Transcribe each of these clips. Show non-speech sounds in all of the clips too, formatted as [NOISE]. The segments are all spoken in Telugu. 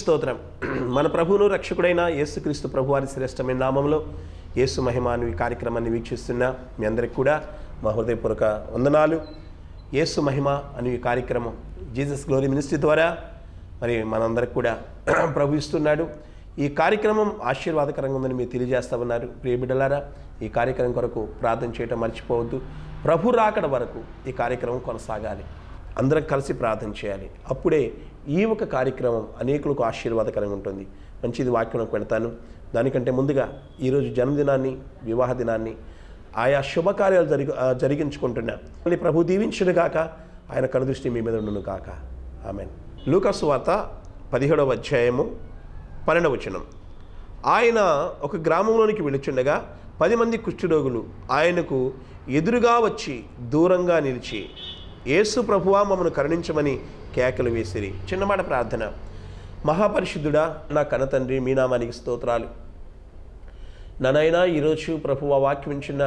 స్తోత్రం. మన ప్రభువును రక్షకుడైన యేసుక్రీస్తు ప్రభువారి శ్రేష్టమైన నామంలో యేసు మహిమాను ఈ కార్యక్రమాన్ని వీక్షిస్తున్న మీ అందరికి కూడా మా హృదయపూర్వక వందనాలు. యేసు మహిమ అనే ఈ కార్యక్రమం జీసస్ గ్లోరీ మినిస్ట్రీ ద్వారా మరి మనందరికి కూడా [CLEARS THROAT] ప్రభు ఇస్తున్నాడు. ఈ కార్యక్రమం ఆశీర్వాదకరంగా ఉందని మీరు తెలియజేస్తా ఉన్నారు. ప్రియబిడ్డలారా ఈ కార్యక్రమం కొరకు ప్రార్థన చేయటం మర్చిపోవద్దు. ప్రభు రాకడ వరకు ఈ కార్యక్రమం కొనసాగాలి. అందరం కలిసి ప్రార్థన చేయాలి. అప్పుడే ఈ ఒక కార్యక్రమం అనేకులకు ఆశీర్వాదకరంగా ఉంటుంది. మంచిది వాక్యంలోకి పెడతాను. దానికంటే ముందుగా ఈరోజు జన్మదినాన్ని వివాహ దినాన్ని ఆయా శుభకార్యాలు జరిగి ఆ, మళ్ళీ ప్రభు దీవించును కాక ఆయన కనుదృష్టి మీ మీద ఉండును కాక ఆమె లూకస్ వార్త పదిహేడవ అధ్యాయము పన్నెండవ వచనం. ఆయన ఒక గ్రామంలోనికి వెళుచుండగా పది మంది కుష్ఠరోగులు ఆయనకు ఎదురుగా వచ్చి దూరంగా నిలిచి యేసు ప్రభువా మమ్మను కరుణించమని కేకలు వేసిరి. చిన్నమాట ప్రార్థన. మహాపరిశుద్ధుడా నా కనతండ్రి మీ నామానికి స్తోత్రాలు. ననైనా ఈరోజు ప్రభు ఆ వాక్యం ఇచ్చిన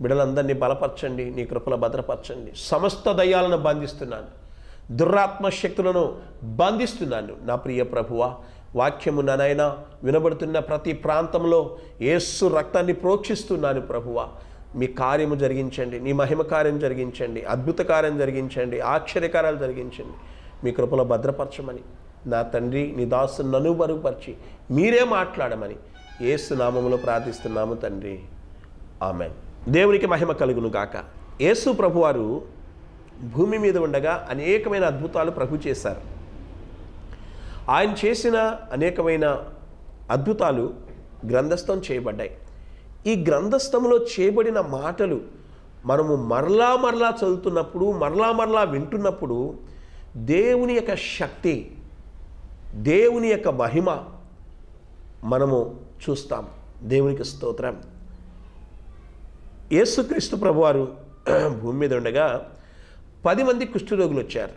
బిడలందరినీ బలపరచండి నీ కృపల భద్రపరచండి. సమస్త దయ్యాలను బంధిస్తున్నాను దురాత్మ శక్తులను బంధిస్తున్నాను. నా ప్రియ ప్రభువ వాక్యము ననైనా వినబడుతున్న ప్రతి ప్రాంతంలో ఏసు రక్తాన్ని ప్రోక్షిస్తున్నాను ప్రభువ. మీ కార్యము జరిగించండి నీ మహిమ కార్యం జరిగించండి అద్భుత కార్యం జరిగించండి ఆశ్చర్యకార్యాలు జరిగించండి. మీ కృపలో భద్రపరచమని నా తండ్రి నీ దాసు నన్ను బరుగుపరిచి మీరే మాట్లాడమని ఏసు నామములో ప్రార్థిస్తున్నాము తండ్రి. ఆమె దేవునికి మహిమ కలుగును గాక. యేసు ప్రభువారు భూమి మీద ఉండగా అనేకమైన అద్భుతాలు ప్రభు చేశారు. ఆయన చేసిన అనేకమైన అద్భుతాలు గ్రంథస్థం చేయబడ్డాయి. ఈ గ్రంథస్థంలో చేయబడిన మాటలు మనము మరలా మరలా చదువుతున్నప్పుడు మరలా మరలా వింటున్నప్పుడు దేవుని యొక్క శక్తి దేవుని యొక్క మహిమ మనము చూస్తాం. దేవునికి స్తోత్రం. యేసుక్రీస్తు ప్రభువారు [CLEARS THROAT] భూమి మీద ఉండగా పది మంది కుష్ఠరోగులు వచ్చారు.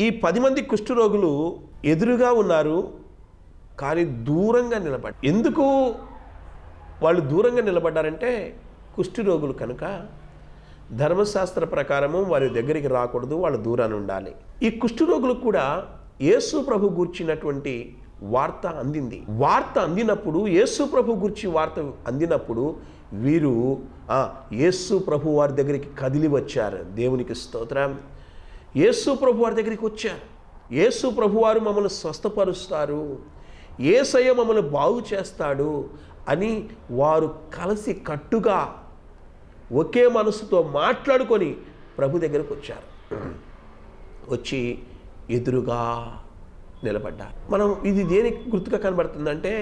ఈ పది మంది కుష్ఠరోగులు ఎదురుగా ఉన్నారు కానీ దూరంగా నిలబడి ఎందుకు వాళ్ళు దూరంగా నిలబడ్డారంటే కుష్ఠరోగులు కనుక ధర్మశాస్త్ర ప్రకారము వారి దగ్గరికి రాకూడదు వాళ్ళు దూరాన్ని ఉండాలి. ఈ కుష్ఠరోగులకు కూడా యేసు ప్రభు గూర్చినటువంటి వార్త అందింది. వార్త అందినప్పుడు యేసు ప్రభు గురించి వార్త అందినప్పుడు వీరు యేసు ప్రభు వారి దగ్గరికి కదిలి వచ్చారు. దేవునికి స్తోత్రం. యేసు ప్రభు వారి దగ్గరికి వచ్చారు. యేసు ప్రభు వారు మమ్మల్ని స్వస్థపరుస్తారు. ఏసయ్య మమ్మల్ని బాగు చేస్తాడు అని వారు కలిసి కట్టుగా ఒకే మనసుతో మాట్లాడుకొని ప్రభు దగ్గరకు వచ్చారు. వచ్చి ఎదురుగా నిలబడ్డారు మనం ఇది దేనికి గుర్తుగా కనబడుతుందంటే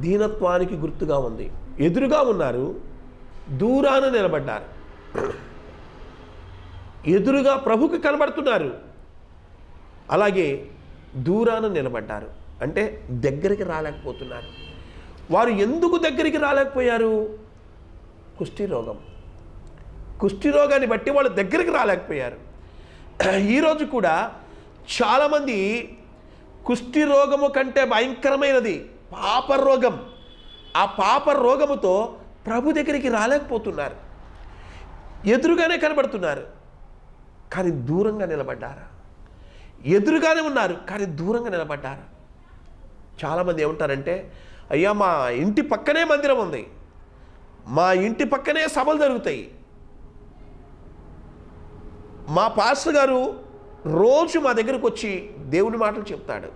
దీనత్వానికి గుర్తుగా ఉంది. ఎదురుగా ఉన్నారు దూరాన నిలబడ్డారు. ఎదురుగా ప్రభుకి కనబడుతున్నారు. అలాగే దూరాన నిలబడ్డారు. అంటే దగ్గరికి రాలేకపోతున్నారు. వారు ఎందుకు దగ్గరికి రాలేకపోయారు? కుష్టి రోగం. కుష్టి రోగాన్ని బట్టి వాళ్ళు దగ్గరికి రాలేకపోయారు. ఈరోజు కూడా చాలామంది కుష్టి రోగము కంటే భయంకరమైనది పాప రోగం ఆ పాప రోగముతో ప్రభు దగ్గరికి రాలేకపోతున్నారు. ఎదురుగానే కనబడుతున్నారు. కానీ దూరంగా నిలబడ్డారు? ఎదురుగానే ఉన్నారు కానీ దూరంగా నిలబడ్డారు? చాలామంది ఏమంటారంటే అయ్యా మా ఇంటి పక్కనే మందిరం ఉంది. మా ఇంటి పక్కనే సభలు జరుగుతాయి. మా పాస్టర్ గారు రోజు మా దగ్గరకు వచ్చి దేవుని మాటలు చెప్తాడు.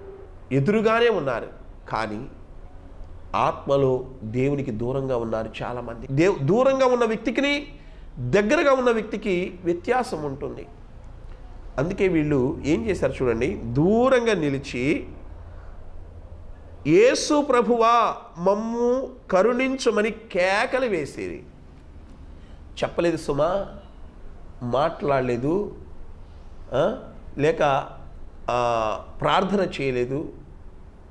ఎదురుగానే ఉన్నారు. కానీ ఆత్మలో దేవునికి దూరంగా ఉన్నారు చాలామంది. దేవ్ దూరంగా ఉన్న వ్యక్తికి దగ్గరగా ఉన్న వ్యక్తికి వ్యత్యాసం ఉంటుంది. అందుకే వీళ్ళు ఏం చేశారు చూడండి. దూరంగా నిలిచి యేసు ప్రభువా మమ్ము కరుణించమని కేకలు వేసేది చెప్పలేదు సుమా మాట్లాడలేదు. లేక ప్రార్థన చేయలేదు.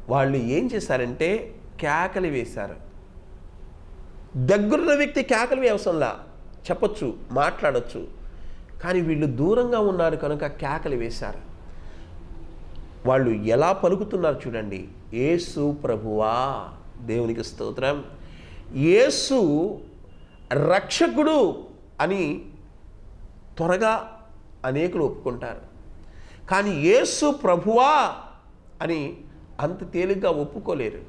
వాళ్ళు ఏం చేశారంటే కేకలు వేశారు. దగ్గరున్న వ్యక్తి కేకలు వేయవసరంలా చెప్పొచ్చు మాట్లాడచ్చు. కానీ వీళ్ళు దూరంగా ఉన్నారు కనుక కేకలు వేశారు. వాళ్ళు ఎలా పలుకుతున్నారు చూడండి. ఏసు ప్రభువా దేవునికి స్తోత్రం. ఏసు రక్షకుడు అని త్వరగా అనేకులు ఒప్పుకుంటారు. కానీ యేసు ప్రభువా అని అంత తేలిగ్గా ఒప్పుకోలేరు.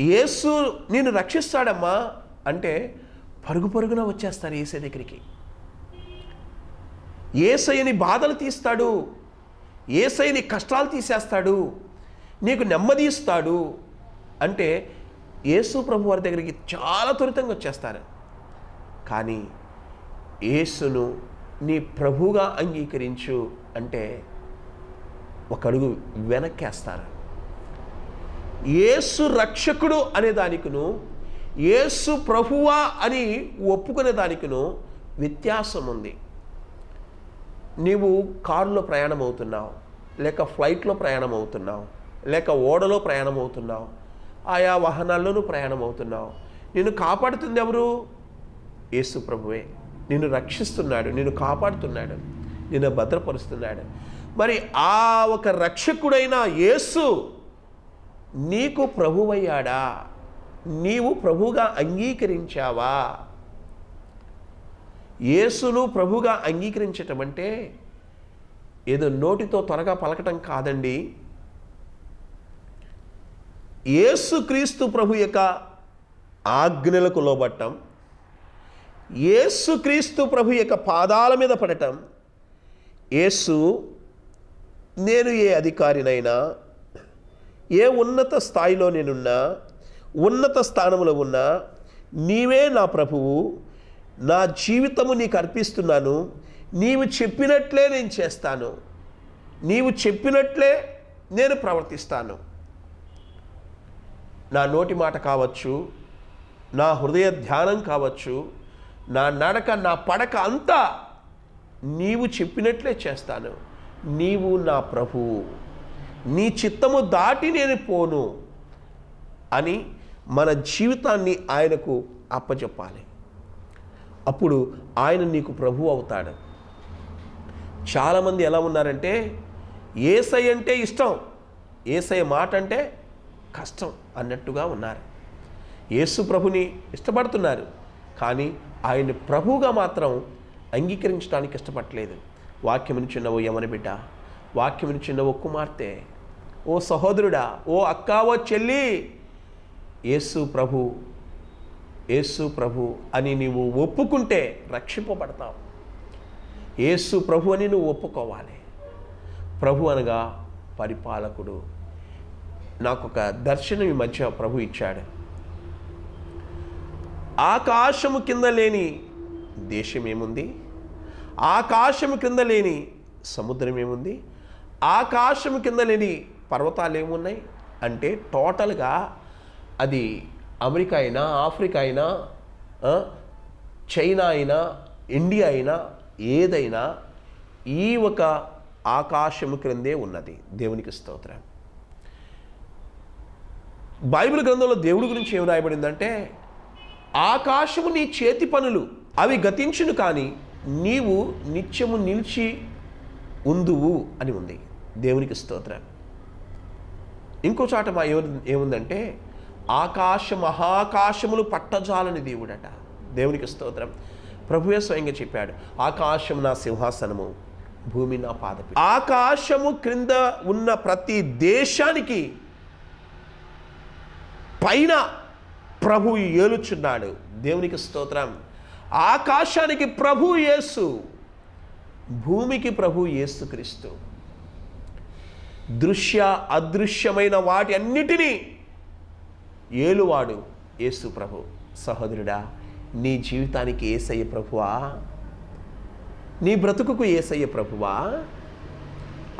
యేసు నేను రక్షిస్తాడమ్మా అంటే పరుగు పరుగున వచ్చేస్తారు ఏసై దగ్గరికి. ఏసైని బాధలు తీస్తాడు ఏసైని కష్టాలు తీసేస్తాడు నీకు నెమ్మది ఇస్తాడు అంటే యేసు ప్రభు వారి దగ్గరికి చాలా త్వరితంగా వచ్చేస్తారు. కానీ యేసును నీ ప్రభుగా అంగీకరించు అంటే ఒక అడుగు వెనక్కేస్తారు. ఏసు రక్షకుడు అనే దానికిను ఏసు ప్రభువా అని ఒప్పుకునే దానికిను వ్యత్యాసం ఉంది. నీవు కారులో ప్రయాణం అవుతున్నావు లేక ఫ్లైట్లో ప్రయాణం అవుతున్నావు లేక ఓడలో ప్రయాణం అవుతున్నావు ఆయా వాహనాల్లోనూ ప్రయాణం అవుతున్నావు నిన్ను కాపాడుతుంది ఎవరు? యేసు ప్రభువే. నిన్ను రక్షిస్తున్నాడు నిన్ను కాపాడుతున్నాడు నిన్ను భద్రపరుస్తున్నాడు. మరి ఆ ఒక రక్షకుడైన యేసు నీకు ప్రభువయ్యాడా? నీవు ప్రభుగా అంగీకరించావా? యేసును ప్రభుగా అంగీకరించటం అంటే ఏదో నోటితో త్వరగా పలకటం కాదండి. యేసుక్రీస్తు ప్రభు యొక్క ఆజ్ఞలకు లోబట్టం యేసుక్రీస్తు ప్రభు యొక్క పాదాల మీద పడటం యేసు నేను ఏ అధికారినైనా ఏ ఉన్నత స్థాయిలో నేనున్నా ఉన్నత స్థానంలో ఉన్నా నీవే నా ప్రభువు నా జీవితము నీకు అర్పిస్తున్నాను నీవు చెప్పినట్లే నేను చేస్తాను నీవు చెప్పినట్లే నేను ప్రవర్తిస్తాను. నా నోటి మాట కావచ్చు నా హృదయ ధ్యానం కావచ్చు నా నడక నా పడక అంతా నీవు చెప్పినట్లే చేస్తాను. నీవు నా ప్రభువు. నీ చిత్తము దాటి నేను పోను అని మన జీవితాన్ని ఆయనకు అప్పచెప్పాలి అప్పుడు ఆయన నీకు ప్రభు అవుతాడు. చాలామంది ఎలా ఉన్నారంటే ఏసై అంటే ఇష్టం ఏసై మాట అంటే కష్టం అన్నట్టుగా ఉన్నారు. యేసు ప్రభుని ఇష్టపడుతున్నారు. కానీ ఆయన్ని ప్రభువుగా మాత్రం అంగీకరించడానికి ఇష్టపడలేదు. వాక్యముని చిన్న ఓ బిడ్డ వాక్యముని చిన్న ఓ కుమార్తె ఓ సహోదరుడా ఓ అక్క ఓ చెల్లి యేసు ప్రభు యేసు ప్రభు అని నీవు ఒప్పుకుంటే రక్షింపబడతావు. యేసు ప్రభు అని నువ్వు ఒప్పుకోవాలి. ప్రభు అనగా పరిపాలకుడు. నాకు ఒక దర్శనం ఈ మధ్య ప్రభు ఇచ్చాడు. ఆకాశము కింద లేని దేశం ఏముంది? ఆకాశము కింద లేని సముద్రం ఏముంది? ఆకాశము కింద లేని పర్వతాలు ఏమున్నాయి? అంటే టోటల్గా అది అమెరికా అయినా ఆఫ్రికా అయినా చైనా అయినా ఇండియా అయినా ఏదైనా ఈ ఒక ఆకాశము క్రిందే ఉన్నది. దేవునికి స్తోత్రం. బైబిల్ గ్రంథంలో దేవుడి గురించి ఏమి రాయబడిందంటే ఆకాశము నీ చేతి పనులు అవి గతించును కానీ నీవు నిత్యము నిలిచి ఉందువు అని ఉంది. దేవునికి స్తోత్రం. ఇంకో చాట మా ఏముందంటే ఆకాశ మహాకాశములు పట్టజాలని దేవుడట. దేవునికి స్తోత్రం. ప్రభువే స్వయంగా చెప్పాడు ఆకాశం నా సింహాసనము భూమి నా పాదపి ఆకాశము క్రింద ఉన్న ప్రతి దేశానికి పైన ప్రభు ఏలుచున్నాడు. దేవునికి స్తోత్రం. ఆకాశానికి ప్రభు యేసు భూమికి ప్రభు యేసుక్రీస్తు దృశ్య అదృశ్యమైన వాటి అన్నిటినీ ఏలువాడు యేసు ప్రభు. సహోదరుడా నీ జీవితానికి ఏసయ్య ప్రభువా? నీ బ్రతుకుకు ఏసయ్య ప్రభువా?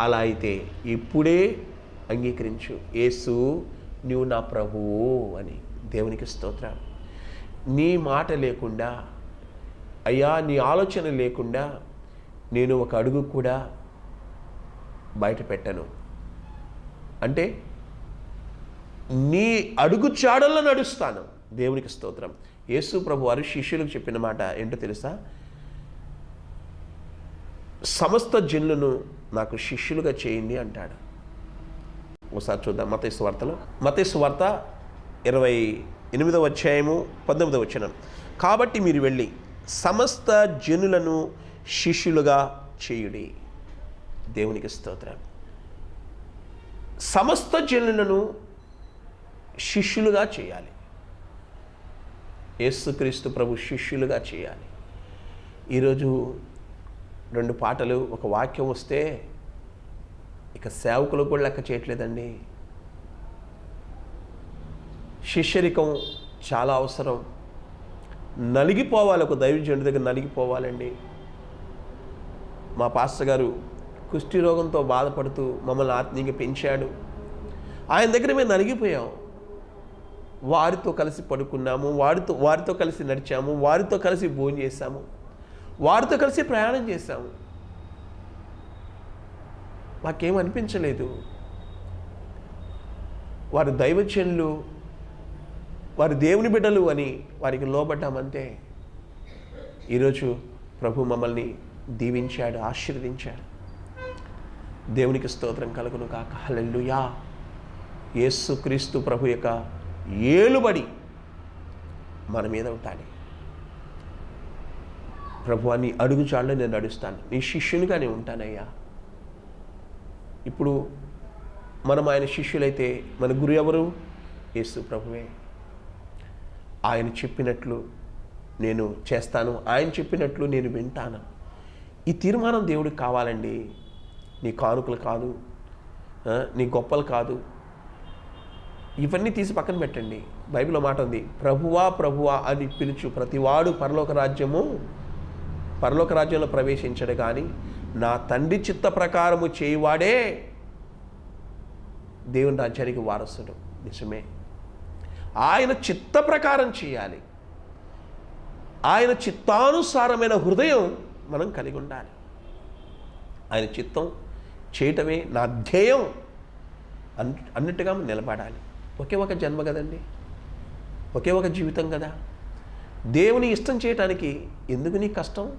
అలా అయితే ఇప్పుడే అంగీకరించు. యేసు నువ్వు నా ప్రభువు అని. దేవునికి స్తోత్రం. నీ మాట లేకుండా అయ్యా నీ ఆలోచన లేకుండా నేను ఒక అడుగు కూడా బయట పెట్టను. అంటే నీ అడుగు చాడల్లో నడుస్తాను. దేవునికి స్తోత్రం. యేసు ప్రభు వారు శిష్యులకు చెప్పిన మాట ఏంటో తెలుసా? సమస్త జనులను నాకు శిష్యులుగా చేయండి అంటాడు. ఒకసారి చూద్దాం. మతేశ్వార్తలో మతేశ్వార్త ఇరవై ఎనిమిదవ అధ్యాయము పంతొమ్మిదవ వచనం. కాబట్టి మీరు వెళ్ళి సమస్త జనులను శిష్యులుగా చేయుడి. దేవునికి స్తోత్రం. సమస్త జనులను శిష్యులుగా చేయాలి. యేసుక్రీస్తు ప్రభు శిష్యులుగా చేయాలి. ఈరోజు రెండు పాటలు ఒక వాక్యం వస్తే ఇక సేవకులు కూడా లెక్క చేయట్లేదండి. శిష్యరికం చాలా అవసరం. నలిగిపోవాలి ఒక దైవజనుడి దగ్గర నలిగిపోవాలండి. మా పాస్టర్ గారు కుష్టి రోగంతో బాధపడుతూ మమ్మల్ని ఆత్మీయంగా పెంచాడు. ఆయన దగ్గర మేము నలిగిపోయాం. వారితో కలిసి పడుకున్నాము వారితో వారితో కలిసి నడిచాము వారితో కలిసి భోజనం చేశాము వారితో కలిసి ప్రయాణం చేశాము. మాకేం అనిపించలేదు. వారు దైవచనులు వారు దేవుని బిడ్డలు అని వారికి లోబడ్డామంతే ఈరోజు ప్రభు మమ్మల్ని దీవించాడు ఆశీర్వదించాడు. దేవునికి స్తోత్రం కలుగును కాక హల్లెలూయా. యేసు క్రీస్తు ప్రభు యొక్క ఏలుబడి మన మీద ఉంటాడు. ప్రభు అని అడుగు చాళ్ళు నేను నడుస్తాను. నీ శిష్యునిగానే ఉంటానయ్యా. ఇప్పుడు మనం ఆయన శిష్యులైతే మన గురు ఎవరు? యేసు ప్రభువే. ఆయన చెప్పినట్లు నేను చేస్తాను ఆయన చెప్పినట్లు నేను వింటాను. ఈ తీర్మానం దేవుడికి కావాలండి. నీ కానుకలు కాదు నీ గొప్పలు కాదు. ఇవన్నీ తీసి పక్కన పెట్టండి. బైబిల్లో మాట ఉంది ప్రభువా ప్రభువా అని పిలుచు ప్రతివాడు పరలోక రాజ్యము పరలోక రాజ్యంలో ప్రవేశించడు కానీ నా తండ్రి చిత్త ప్రకారము చేయువాడే దేవుని రాజ్యానికి వారసుడు. నిజమే. ఆయన చిత్త ప్రకారం చేయాలి. ఆయన చిత్తానుసారమైన హృదయం మనం కలిగి ఉండాలి. ఆయన చిత్తం చేయటమే నా ధ్యేయం అన్ అన్నట్టుగా నిలబడాలి. ఒకే ఒక జన్మ కదండి? ఒకే ఒక జీవితం కదా? దేవుని ఇష్టం చేయటానికి ఎందుకు నీ కష్టం?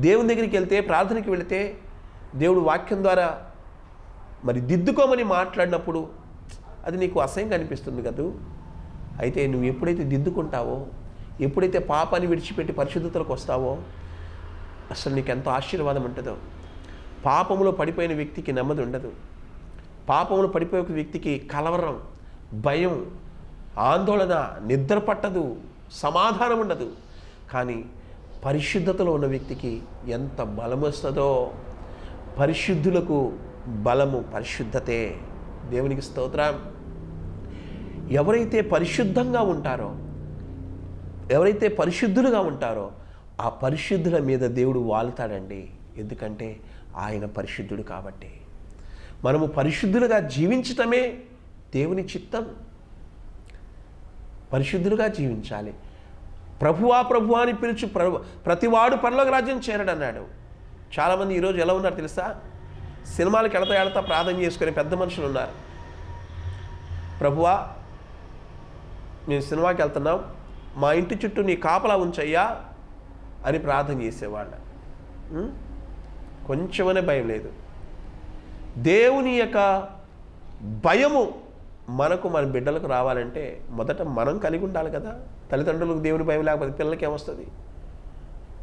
దేవుని దగ్గరికి వెళ్తే ప్రార్థనకి వెళితే దేవుడు వాక్యం ద్వారా మరి దిద్దుకోమని మాట్లాడినప్పుడు అది నీకు అసహ్యంగా అనిపిస్తుంది కదూ? అయితే నువ్వు ఎప్పుడైతే దిద్దుకుంటావో ఎప్పుడైతే పాపాన్ని విడిచిపెట్టి పరిశుద్ధతలకు వస్తావో అసలు నీకు ఎంతో ఆశీర్వాదం ఉంటుందో. పాపములో పడిపోయిన వ్యక్తికి నెమ్మది ఉండదు. పాపంలో పడిపోయే ఒక వ్యక్తికి కలవరం భయం ఆందోళన నిద్ర పట్టదు సమాధానం ఉండదు. కానీ పరిశుద్ధతలో ఉన్న వ్యక్తికి ఎంత బలం వస్తుందో పరిశుద్ధులకు బలము పరిశుద్ధతే. దేవునికి స్తోత్రం. ఎవరైతే పరిశుద్ధంగా ఉంటారో ఎవరైతే పరిశుద్ధులుగా ఉంటారో ఆ పరిశుద్ధుల మీద దేవుడు వాలుతాడండి ఎందుకంటే ఆయన పరిశుద్ధుడు కాబట్టి. మనము పరిశుద్ధులుగా జీవించటమే దేవుని చిత్తం. పరిశుద్ధులుగా జీవించాలి. ప్రభువా ప్రభువా అని పిలుచు ప్రభు ప్రతివాడు పరలోక రాజ్యం చేరడన్నాడు. చాలామంది ఈరోజు ఎలా ఉన్నారు తెలుసా? సినిమాలకు ఎడత ఎడత ప్రార్థన చేసుకునే పెద్ద మనుషులు ఉన్నారు. ప్రభువా మేము సినిమాకి వెళ్తున్నాం. మా ఇంటి చుట్టూ నీ కాపలా ఉంచయ్యా అని ప్రార్థన చేసేవాళ్ళ. కొంచెమనే భయం లేదు. దేవుని యొక్క భయము మనకు మన బిడ్డలకు రావాలంటే మొదట మనం కలిగి ఉండాలి కదా. తల్లిదండ్రులకు దేవుని భయం లేకపోతే పిల్లలకి ఏమొస్తుంది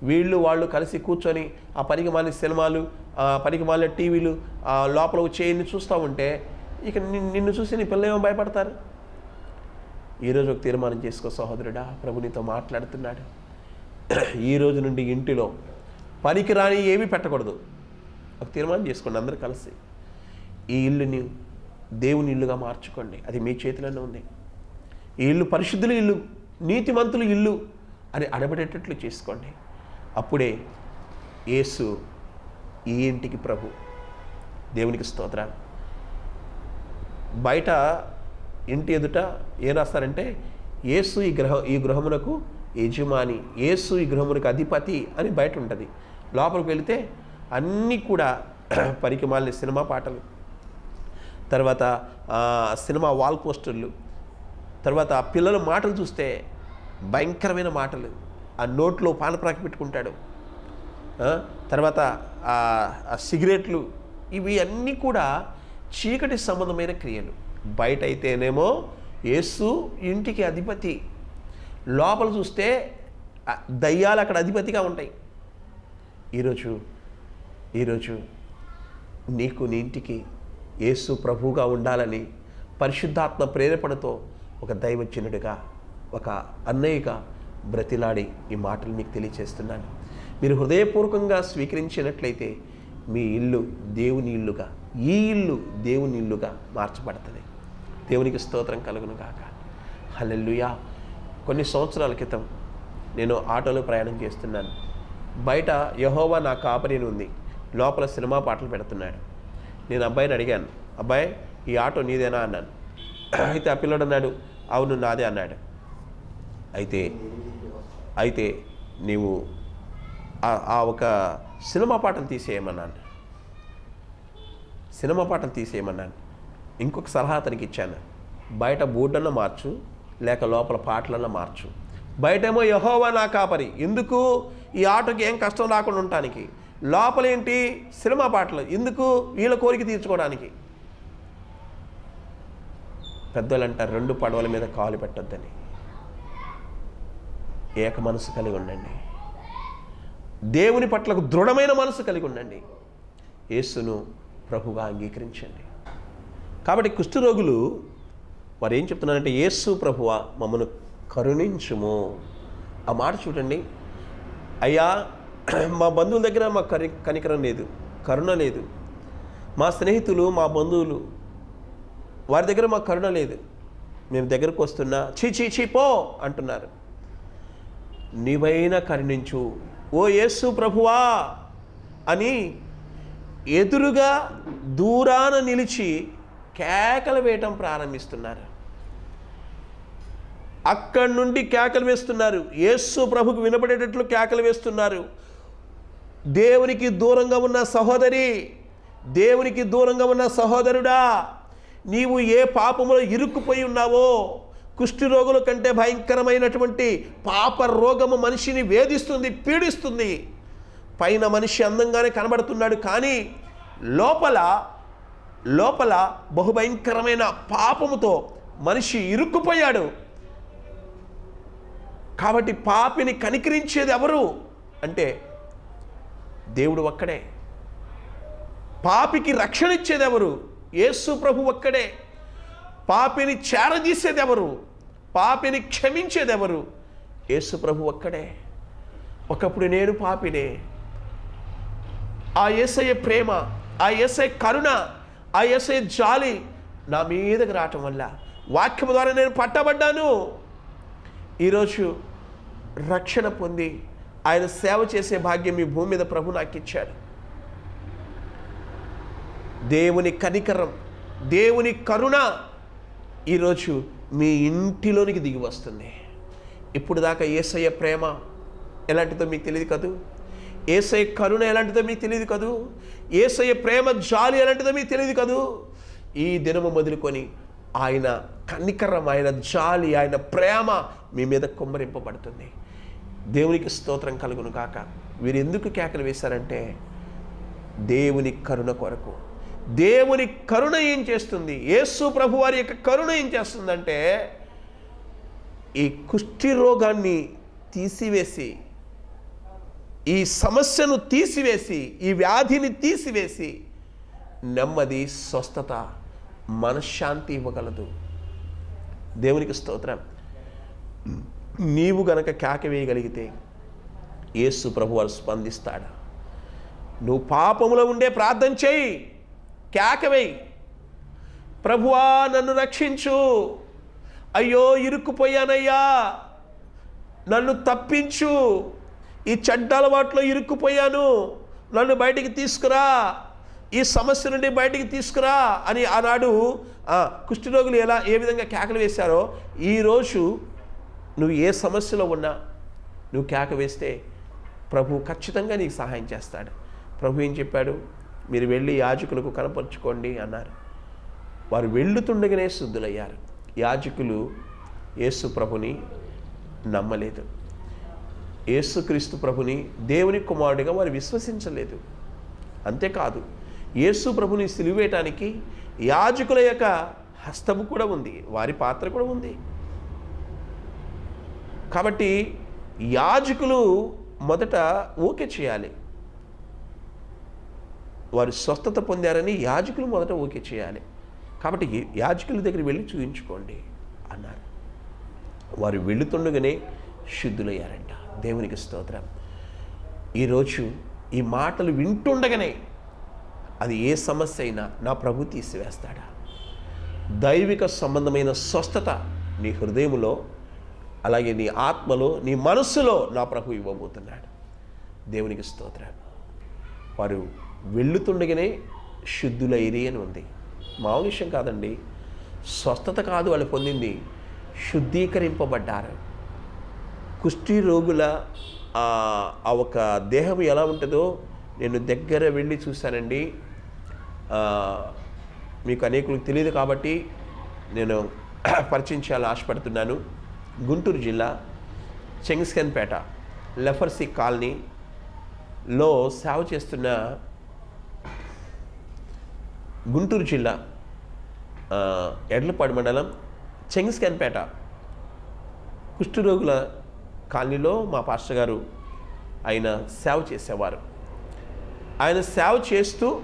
వీళ్ళు వాళ్ళు కలిసి కూర్చొని ఆ పనికి మాలిన సినిమాలు ఆ పనికి మాలిన టీవీలు ఆ లోపల వచ్చేయన్ని చూస్తూ ఉంటే ఇక నిన్ను నిన్ను చూసి నీ పిల్లలు ఏమో భయపడతారు? ఈరోజు ఒక తీర్మానం చేసుకో సహోదరుడా ప్రభు నీతో మాట్లాడుతున్నాడు. ఈ రోజు నుండి ఇంటిలో పనికి రాని ఏమీ పెట్టకూడదు. ఒక తీర్మానం చేసుకోండి అందరూ కలిసి. ఈ ఇల్లుని దేవుని ఇల్లుగా మార్చుకోండి. అది మీ చేతిలోనే ఉంది. ఈ ఇల్లు పరిశుద్ధుల ఇల్లు నీతిమంతుల ఇల్లు అని అడబడేటట్లు చేసుకోండి. అప్పుడే యేసు ఈ ఇంటికి ప్రభు. దేవునికి స్తోత్రాలు. బయట ఇంటి ఎదుట ఏం రాస్తారంటే యేసు ఈ గ్రహ ఈ గృహమునకు యజమాని యేసు ఈ గృహమునకు అధిపతి అని బయట ఉంటుంది. లోపలికి వెళితే అన్నీ కూడా [CLEARS THROAT] పనికి సినిమా పాటలు. తర్వాత సినిమా వాల్ పోస్టర్లు. తర్వాత పిల్లల మాటలు చూస్తే భయంకరమైన మాటలు. ఆ నోట్లో పానప్రాకి పెట్టుకుంటాడు. తర్వాత ఆ సిగరెట్లు ఇవి అన్నీ కూడా చీకటి సంబంధమైన క్రియలు. బయట అయితేనేమో యేసు ఇంటికి అధిపతి. లోపల చూస్తే దయ్యాలు అక్కడ అధిపతిగా ఉంటాయి. ఈరోజు ఈరోజు నీకు నీ ఇంటికి యేసు ప్రభువుగా ఉండాలని పరిశుద్ధాత్మ ప్రేరేపణతో ఒక దైవజనుడిగా ఒక అన్నయ్యగా బ్రతిలాడి ఈ మాటలు మీకు తెలియచేస్తున్నాను. మీరు హృదయపూర్వకంగా స్వీకరించినట్లయితే మీ ఇల్లు దేవుని ఇల్లుగా ఈ ఇల్లు దేవుని ఇల్లుగా మార్చబడుతుంది. దేవునికి స్తోత్రం కలుగును గాక. హల్లెలూయా. కొన్ని సంవత్సరాల క్రితం నేను ఆటోలో ప్రయాణం చేస్తున్నాను. బయట యహోవా నా కాపరిని ఉంది. లోపల సినిమా పాటలు పెడుతున్నాడు. నేను అబ్బాయిని అడిగాను అబ్బాయి ఈ ఆటో నీదేనా? అన్నాను. అయితే ఆ పిల్లడు అన్నాడు అవును నాదే అన్నాడు. అయితే అయితే నీవు ఆ- ఒక సినిమా పాటలు తీసేయమన్నాను. సినిమా పాటలు తీసేయమన్నాను. ఇంకొక సలహా అతనికి ఇచ్చాను. బయట బోర్డన్న మార్చు లేక లోపల పాటలన్న మార్చు. బయటేమో యహోవా నా కాపరి. ఎందుకు? ఈ ఆటోకి ఏం కష్టం రాకుండా ఉండటానికి. లోపలేంటి? సినిమా పాటలు. ఎందుకు? వీళ్ళ కోరిక తీర్చుకోవడానికి. పెద్దలు అంటారు రెండు పడవల మీద కాలు పెట్టొద్దని. ఏక మనసు కలిగి ఉండండి. దేవుని పట్లకు దృఢమైన మనసు కలిగి ఉండండి. యేసును ప్రభుగా అంగీకరించండి. కాబట్టి కుష్ఠరోగులు వారు ఏం చెప్తున్నారంటే యేసు ప్రభువ మమ్మను కరుణించుము. ఆ మాట చూడండి. అయ్యా మా బంధువుల దగ్గర మా కరి కనికరం లేదు కరుణ లేదు. మా స్నేహితులు మా బంధువులు వారి దగ్గర మా కరుణ లేదు. మేము దగ్గరకు వస్తున్నా చీ చీ చీ పో అంటున్నారు. నీవైనా కరుణించు. ఓ యేసు ప్రభువా అని ఎదురుగా దూరాన నిలిచి కేకలు వేయటం ప్రారంభిస్తున్నారు. అక్కడి నుండి కేకలు వేస్తున్నారు. యేసు ప్రభుకు వినపడేటట్లు కేకలు వేస్తున్నారు. దేవునికి దూరంగా ఉన్న సహోదరి దేవునికి దూరంగా ఉన్న సహోదరుడా నీవు ఏ పాపములో ఇరుక్కుపోయి ఉన్నావో కుష్టి రోగుల కంటే భయంకరమైనటువంటి పాప రోగము మనిషిని వేధిస్తుంది పీడిస్తుంది. పైన మనిషి అందంగానే కనబడుతున్నాడు కానీ లోపల లోపల బహుభయంకరమైన పాపముతో మనిషి ఇరుక్కుపోయాడు. కాబట్టి పాపిని కనికరించేది ఎవరు? అంటే దేవుడు ఒక్కడే. పాపికి రక్షణ ఇచ్చేది ఎవరు? యేసు ప్రభు ఒక్కడే. పాపిని చేరదీసేది ఎవరు పాపిని క్షమించేది ఎవరు యేసుప్రభు ఒక్కడే. ఒకప్పుడు నేను పాపినే. ఆ ఏసయ ప్రేమ ఆ యేసయ్య కరుణ ఆ యేసయ్య జాలి నా మీదకి రావటం వల్ల వాక్యం ద్వారా నేను పట్టబడ్డాను. ఈరోజు రక్షణ పొంది ఆయన సేవ చేసే భాగ్యం ఈ భూమి మీద ప్రభు నాకు ఇచ్చాడు దేవుని కనికరం దేవుని కరుణ ఈరోజు మీ ఇంటిలోనికి దిగి వస్తుంది. ఇప్పుడు దాకా ఏసయ్య ప్రేమ ఎలాంటిదో మీకు తెలియదు కదూ? ఏసయ్య కరుణ ఎలాంటిదో మీకు తెలియదు కదూ? ఏసయ్య ప్రేమ జాలి ఎలాంటిదో మీకు తెలియదు కదూ? ఈ దినము మొదలుకొని ఆయన కనికరం ఆయన జాలి ఆయన ప్రేమ మీ మీద కుమ్మరింపబడుతుంది. దేవునికి స్తోత్రం కలుగును కాక వీరు ఎందుకు కేకలు వేశారంటే దేవుని కరుణ కొరకు. దేవుని కరుణ ఏం చేస్తుంది? యేసు ప్రభు వారి యొక్క కరుణ ఏం చేస్తుందంటే ఈ కుష్టి రోగాన్ని తీసివేసి ఈ సమస్యను తీసివేసి ఈ వ్యాధిని తీసివేసి నెమ్మది స్వస్థత మనశ్శాంతి ఇవ్వగలదు. దేవునికి స్తోత్రం. నీవు గనక కేక వేయగలిగితే యేసు ప్రభువారు స్పందిస్తాడు. నువ్వు పాపములో ఉండే ప్రార్థన చేయి. కేకవేయి. ప్రభువా నన్ను రక్షించు. అయ్యో ఇరుక్కుపోయానయ్యా. నన్ను తప్పించు. ఈ చెడ్డ అలవాట్లో ఇరుక్కుపోయాను. నన్ను బయటికి తీసుకురా. ఈ సమస్య నుండి బయటికి తీసుకురా అని ఆనాడు ఆ, కుష్ఠరోగులు ఎలా ఏ విధంగా కేకలు వేశారో ఈరోజు నువ్వు ఏ సమస్యలో ఉన్నా నువ్వు కేక వేస్తే ప్రభు ఖచ్చితంగా నీకు సహాయం చేస్తాడు. ప్రభు ఏం చెప్పాడు? మీరు వెళ్ళి యాజకులకు కనపరుచుకోండి అన్నారు. వారు వెళ్ళుతుండగానే శుద్ధులయ్యారు. యాజకులు యేసు ప్రభుని నమ్మలేదు. యేసుక్రీస్తు ప్రభుని దేవుని కుమారుడిగా వారు విశ్వసించలేదు. అంతేకాదు యేసు ప్రభుని సిలివేయటానికి యాజకుల యొక్క హస్తము కూడా ఉంది వారి పాత్ర కూడా ఉంది. కాబట్టి యాజకులు మొదట ఓకే చేయాలి. వారు స్వస్థత పొందారని యాజకులు మొదట ఓకే చేయాలి. కాబట్టి యాజకుల దగ్గర వెళ్ళి చూయించుకోండి అన్నారు. వారు వెళుతుండగానే శుద్ధులయ్యారంట. దేవునికి స్తోత్రం. ఈరోజు ఈ మాటలు వింటుండగానే అది ఏ సమస్య అయినా నా ప్రభు తీసివేస్తాడా? దైవిక సంబంధమైన స్వస్థత నీ హృదయములో అలాగే నీ ఆత్మలో నీ మనస్సులో నా ప్రభు ఇవ్వబోతున్నాడు. దేవునికి స్తోత్రం. వారు వెళ్ళుతుండగానే శుద్ధులైరి అని ఉంది. మామూలు విషయం కాదండి. స్వస్థత కాదు వాళ్ళు పొందింది. శుద్ధీకరింపబడ్డారు. కుష్టి రోగుల ఆ ఒక దేహం ఎలా ఉంటుందో నేను దగ్గర వెళ్ళి చూశానండి. మీకు అనేకులకు తెలియదు కాబట్టి నేను [CLEARS THROAT] పరిచయం చేయాలని ఆశపడుతున్నాను. గుంటూరు జిల్లా చెంగిస్కన్పేట లెఫర్సీ కాలనీలో సేవ చేస్తున్న గుంటూరు జిల్లా ఎడ్లపాడు మండలం చెంగిస్కన్పేట. కుష్ఠరోగుల కాలనీలో మా పాస్టర్ గారు ఆయన సేవ చేసేవారు. ఆయన సేవ చేస్తూ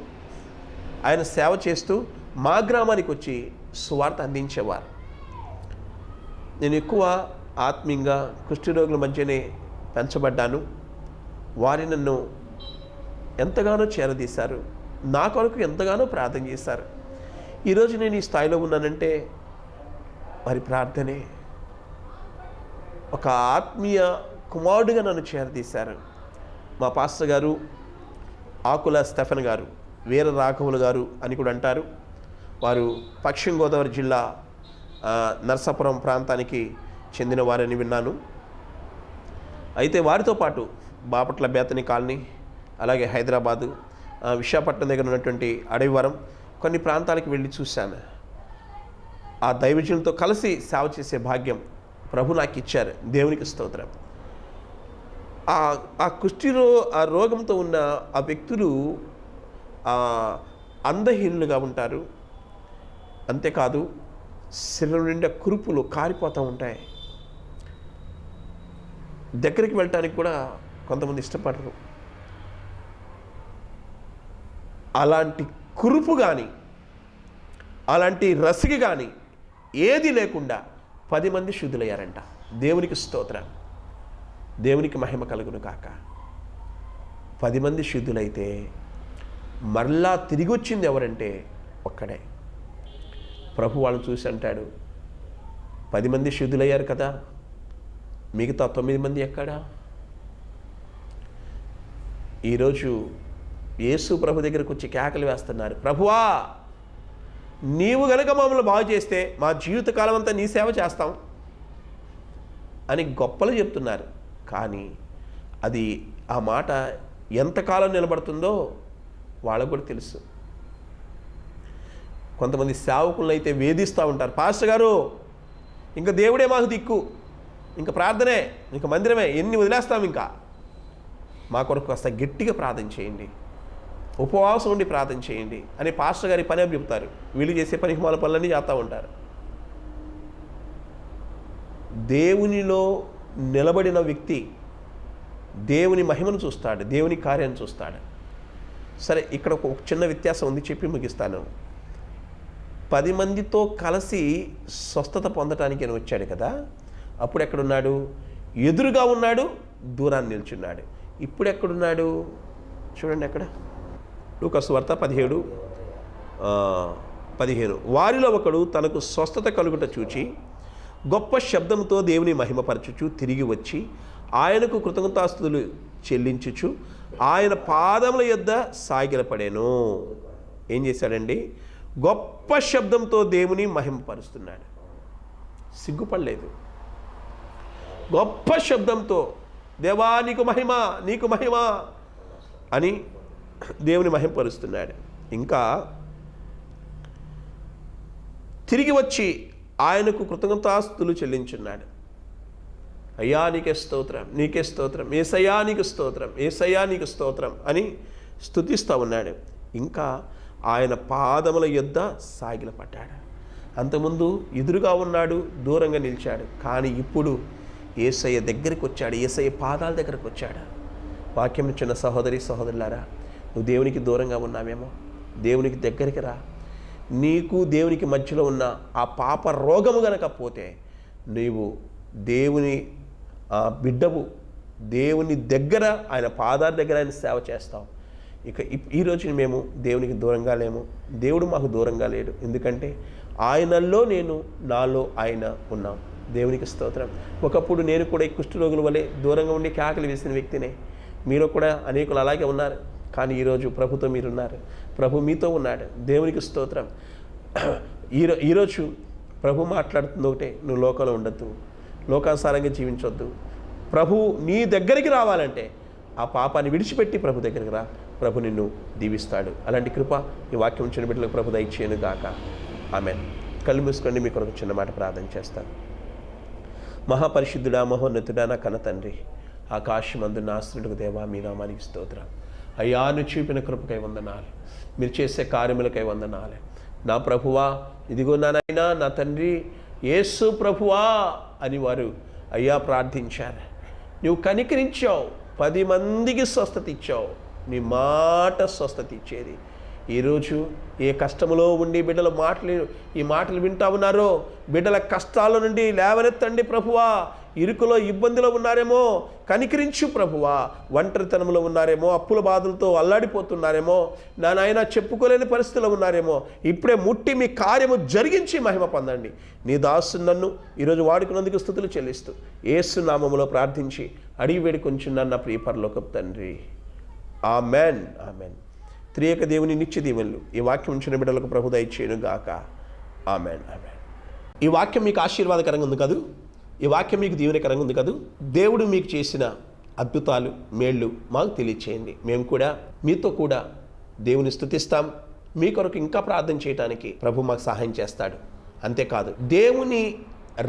ఆయన సేవ చేస్తూ మా గ్రామానికి వచ్చి సువార్త అందించేవారు. నేను ఎక్కువ ఆత్మీయంగా కుష్ఠరోగుల మధ్యనే పెంచబడ్డాను. వారి నన్ను ఎంతగానో చేరదీశారు. నా కొరకు ఎంతగానో ప్రార్థన చేశారు. ఈరోజు నేను ఈ స్థాయిలో ఉన్నానంటే వారి ప్రార్థనే ఒక ఆత్మీయ కుమారుడుగా నన్ను చేరదీశారు. మా పాస్టర్ గారు ఆకుల స్టెఫన్ గారు వీర రాఘవులు గారు అని కూడా అంటారు. వారు పశ్చిమ గోదావరి జిల్లా నరసాపురం ప్రాంతానికి చెందిన వారని విన్నాను. అయితే వారితో పాటు బాపట్ల బేతని కాలనీ అలాగే హైదరాబాదు విశాఖపట్నం దగ్గర ఉన్నటువంటి అడవివరం కొన్ని ప్రాంతాలకు వెళ్ళి చూశాను. ఆ దైవజనులతో కలిసి సేవ చేసే భాగ్యం ప్రభు నాకు ఇచ్చారు. దేవునికి స్తోత్రం. ఆ ఆ కుష్టిలో ఆ రోగంతో ఉన్న ఆ వ్యక్తులు అందహీనులుగా ఉంటారు. అంతేకాదు శరీరం నిండా కురుపులు కారిపోతూ ఉంటాయి. దగ్గరికి వెళ్ళటానికి కూడా కొంతమంది ఇష్టపడరు. అలాంటి కురుపు కానీ అలాంటి రసికి కానీ ఏది లేకుండా పది మంది శుద్ధులయ్యారంట. దేవునికి స్తోత్రం. దేవునికి మహిమ కలుగును కాక పది మంది శుద్ధులైతే మరలా తిరిగి వచ్చింది ఎవరంటే ఒక్కడే. ప్రభు వాళ్ళని చూసి అంటాడు పది మంది శుద్ధులయ్యారు కదా మిగతా తొమ్మిది మంది ఎక్కడా? ఈరోజు యేసు ప్రభు దగ్గరకు వచ్చి కేకలు వేస్తున్నారు. ప్రభువా నీవు గనక మమ్మల్ని బాగు చేస్తే మా జీవితకాలం అంతా నీ సేవ చేస్తాం అని గొప్పలు చెప్తున్నారు. కానీ అది ఆ మాట ఎంతకాలం నిలబడుతుందో వాళ్ళకు కూడా తెలుసు. కొంతమంది సేవకులను అయితే వేధిస్తూ ఉంటారు. పాస్టర్ గారు ఇంకా దేవుడే మాకు దిక్కు. ఇంకా ప్రార్థనే ఇంకా మందిరమే ఎన్ని వదిలేస్తాం ఇంకా? మా కొరకు కాస్త గట్టిగా ప్రార్థన చేయండి. ఉపవాసం ఉండి ప్రార్థన చేయండి అని పాస్టర్ గారి పని అని చెప్తారు వీళ్ళు చేసే పని హిమాల పనులన్నీ చేస్తూ ఉంటారు. దేవునిలో నిలబడిన వ్యక్తి దేవుని మహిమను చూస్తాడు దేవుని కార్యాన్ని చూస్తాడు. సరే ఇక్కడ ఒక చిన్న వ్యత్యాసం ఉంది చెప్పి ముగిస్తాను. పది మందితో కలిసి స్వస్థత పొందటానికి అని వచ్చాడు కదా. అప్పుడు ఎక్కడున్నాడు? ఎదురుగా ఉన్నాడు దూరాన్ని నిల్చున్నాడు. ఇప్పుడు ఎక్కడున్నాడు? చూడండి ఎక్కడ లూకస్ వార్త పదిహేడు పదిహేను. వారిలో ఒకడు తనకు స్వస్థత కలుగుట చూచి గొప్ప శబ్దంతో దేవుని మహిమపరచుచు తిరిగి వచ్చి ఆయనకు కృతజ్ఞతాస్తుతులు చెల్లించుచు ఆయన పాదముల యొద్ద సాగిలపడాను. ఏం చేశాడండి? గొప్ప శబ్దంతో దేవుని మహిమపరుస్తున్నాడు. సిగ్గుపడలేదు. గొప్ప శబ్దంతో దేవా నీకు మహిమ నీకు మహిమ అని దేవుని మహింపరుస్తున్నాడు. ఇంకా తిరిగి వచ్చి ఆయనకు కృతజ్ఞతాస్తులు చెల్లించున్నాడు. అయ్యా నీకే స్తోత్రం నీకే స్తోత్రం ఏసయ్యా నీకు స్తోత్రం ఏసయ్యా నీకు స్తోత్రం అని స్థుతిస్తూ ఉన్నాడు. ఇంకా ఆయన పాదముల యొద్ద సాగిల పడ్డాడు అంతకుముందు ఎదురుగా ఉన్నాడు దూరంగా నిలిచాడు. కానీ ఇప్పుడు ఏసయ్య దగ్గరికి వచ్చాడు ఏసయ్య పాదాల దగ్గరకు వచ్చాడు. వాక్యం చిన్న సహోదరి సహోదరులారా నువ్వు దేవునికి దూరంగా ఉన్నావేమో? దేవునికి దగ్గరికి రా. నీకు దేవునికి మధ్యలో ఉన్న ఆ పాప రోగము గనక పోతే నీవు దేవుని ఆ బిడ్డవు. దేవుని దగ్గర ఆయన పాదాల దగ్గర ఆయన సేవ చేస్తావు. ఇక ఇప్- ఈ రోజున మేము దేవునికి దూరంగా లేము. దేవుడు మాకు దూరంగా లేడు. ఎందుకంటే ఆయనలో నేను నాలో ఆయన ఉన్నాం. దేవునికి స్తోత్రం. ఒకప్పుడు నేను కూడా ఈ కుష్ఠరోగుల వలె దూరంగా ఉండి కేకలు వేసిన వ్యక్తినే. మీరు కూడా అనేకులు అలాగే ఉన్నారు. కానీ ఈరోజు ప్రభుతో మీరున్నారు. ప్రభు మీతో ఉన్నాడు. దేవునికి స్తోత్రం. ఈరో ఈరోజు ప్రభు మాట్లాడుతుంది ఒకటే నువ్వు లోకంలో ఉండొద్దు. లోకానుసారంగా జీవించొద్దు. ప్రభు నీ దగ్గరికి రావాలంటే ఆ పాపాన్ని విడిచిపెట్టి ప్రభు దగ్గరికి రా. ప్రభు నిన్ను దీవిస్తాడు. అలాంటి కృప ఈ వాక్యం చిన్న బిడ్డలకు ప్రభు దయచేయను గాక. ఆమె కళ్ళు మూసుకోండి మీ కొరకు చిన్న మాట ప్రార్థన చేస్తాను. మహాపరిశుద్ధుడా మహోన్నతుడా నా కన్న తండ్రి. ఆకాశమందు నాశ్రుడికి దేవా మీ నామానికి స్తోత్రం. అయ్యాను చూపిన కృపకై వందనాలు. మీరు చేసే కార్యములకై వందనాలు. నా ప్రభువా ఇదిగో నానైనా నా తండ్రి యేసు ప్రభువా అని వారు అయ్యా ప్రార్థించారు. నువ్వు కనికరించావు పది మందికి స్వస్థత ఇచ్చావు. నీ మాట స్వస్థత ఇచ్చేది. ఈరోజు ఏ కష్టములో ఉండి బిడ్డల మాటలు ఈ మాటలు వింటా ఉన్నారో బిడ్డల కష్టాల నుండి లేవనెత్తండి ప్రభువా. ఇరుకులో ఇబ్బందిలో ఉన్నారేమో కనికరించు ప్రభువా. ఒంటరితనంలో ఉన్నారేమో అప్పుల బాధలతో అల్లాడిపోతున్నారేమో నా నాయన చెప్పుకోలేని పరిస్థితిలో ఉన్నారేమో ఇప్పుడే ముట్టి మీ కార్యము జరిగించి మహిమ పొందండి. నీ దాసు నన్ను ఈరోజు వాడుకున్నందుకు స్థుతులు చెల్లిస్తూ ఏసు నామములో ప్రార్థించి అడిగి వేడుకొంచున్నాను నా తండ్రి ఆ తండ్రి. ఆ మ్యాన్ త్రియక దేవుని నిత్య దీవెనలు. ఈ వాక్యం ఉంచిన బిడ్డలకు ప్రభుదయ చేయను గాక ఆమెన్. ఆమెన్. ఈ వాక్యం మీకు ఆశీర్వాదకరంగా ఉంది కదూ? ఈ వాక్యం మీకు దీవెనకరంగా ఉంది కదూ. దేవుడు మీకు చేసిన అద్భుతాలు మేళ్ళు మాకు తెలియచేయండి. మేము కూడా మీతో కూడా దేవుని స్తుతిస్తాం మీ కొరకు ఇంకా ప్రార్థన చేయడానికి ప్రభు మాకు సహాయం చేస్తాడు. అంతేకాదు దేవుని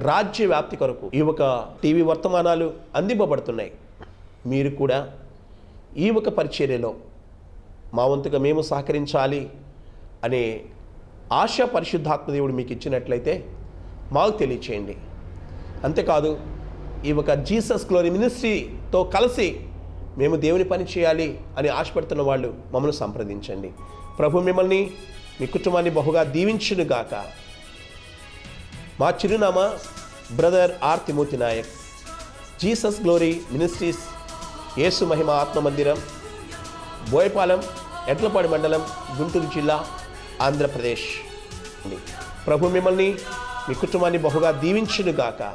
రాజ్య వ్యాప్తి కొరకు ఈ ఒక టీవీ వర్తమానాలు అందింపబడుతున్నాయి. మీరు కూడా ఈ ఒక పరిచర్యలో మా వంతుగా మేము సహకరించాలి అనే ఆశ పరిశుద్ధాత్మ దేవుడు మీకు ఇచ్చినట్లయితే మాకు తెలియచేయండి. అంతేకాదు ఈ ఒక జీసస్ గ్లోరీ మినిస్ట్రీతో కలిసి మేము దేవుని పని చేయాలి అని ఆశపడుతున్న వాళ్ళు మమ్మల్ని సంప్రదించండి. ప్రభు మిమ్మల్ని మీ కుటుంబాన్ని బహుగా దీవించునుగాక. మా చిరునామా brother Arthimurthy Nayak Jesus Glory Ministries Yesu మహిమ ఆత్మ మందిరం బోయపాలెం ఎడ్లపాడు మండలం గుంటూరు జిల్లా ఆంధ్రప్రదేశ్. ప్రభు మిమ్మల్ని మీ కుటుంబాన్ని బహుగా దీవించునుగాక.